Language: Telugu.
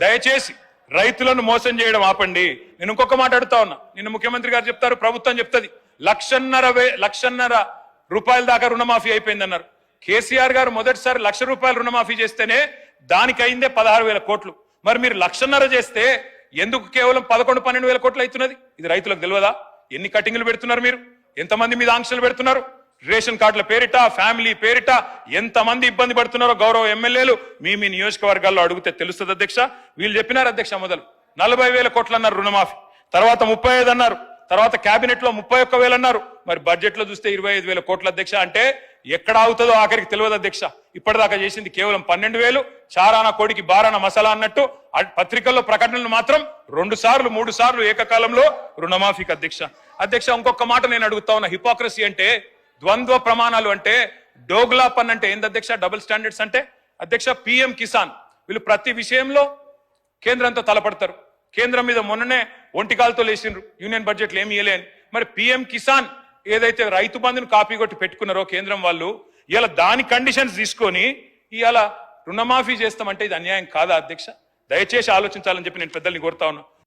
దయచేసి రైతులను మోసం చేయడం ఆపండి. నేను ఇంకొక మాట అడుగుతా ఉన్నా. నిన్న ముఖ్యమంత్రి గారు చెప్తారు ప్రభుత్వం చెప్తుంది. లక్షన్నర వే లక్షన్నర రూపాయల దాకా రుణమాఫీ అయిపోయిందన్నారు. కేసీఆర్ గారు మొదటిసారి లక్ష రూపాయలు రుణమాఫీ చేస్తేనే దానికి అయిందే పదహారు వేల కోట్లు. మరి మీరు లక్షన్నర చేస్తే ఎందుకు కేవలం పదకొండు పన్నెండు వేల కోట్లు అవుతున్నది? ఇది రైతులకు తెలియదా? ఎన్ని కటింగ్లు పెడుతున్నారు మీరు? ఎంతమంది మీద ఆంక్షలు పెడుతున్నారు? రేషన్ కార్డుల పేరిట ఫ్యామిలీ పేరిట ఎంతమంది ఇబ్బంది పడుతున్నారో గౌరవ ఎమ్మెల్యేలు మీ మీ నియోజకవర్గాల్లో అడిగితే తెలుస్తుంది అధ్యక్ష. వీళ్ళు చెప్పినారు అధ్యక్ష మొదలు. నలభై వేల కోట్లు అన్నారు రుణమాఫీ. తర్వాత ముప్పై ఐదు అన్నారు. తర్వాత కేబినెట్లో ముప్పై ఒక్క వేలు అన్నారు. మరి బడ్జెట్లో చూస్తే ఇరవై ఐదు వేల కోట్ల అధ్యక్ష అంటే ఎక్కడ అవుతుందో ఆఖరికి తెలియదు అధ్యక్ష. ఇప్పటిదాకా చేసింది కేవలం పన్నెండు వేలు. చారాన కోడికి బారాన మసాలా అన్నట్టు పత్రికల్లో ప్రకటనలు మాత్రం రెండు సార్లు మూడు సార్లు ఏకకాలంలో రుణమాఫీకి అధ్యక్ష. అధ్యక్ష ఇంకొక మాట నేను అడుగుతా ఉన్నా. హిపోక్రసీ అంటే ద్వంద్వ ప్రమాణాలు అంటే డోగ్లా పన్ అంటే ఏంది అధ్యక్ష? డబుల్ స్టాండర్డ్స్ అంటే అధ్యక్ష పిఎం కిసాన్ వీళ్ళు ప్రతి విషయంలో కేంద్రంతో తలపడతారు. కేంద్రం మీద మొన్ననే ఒంటికాలతో లేచిండ్రు. యూనియన్ బడ్జెట్లు ఏమి ఇవ్వలేని మరి పిఎం కిసాన్ ఏదైతే రైతు బంధుని కాపీ కొట్టి పెట్టుకున్నారో కేంద్రం వాళ్ళు ఇలా దాని కండిషన్స్ తీసుకొని ఇవాళ రుణమాఫీ చేస్తామంటే ఇది అన్యాయం కాదా అధ్యక్ష? దయచేసి ఆలోచించాలని చెప్పి నేను పెద్దల్ని కోరుతా ఉన్నా.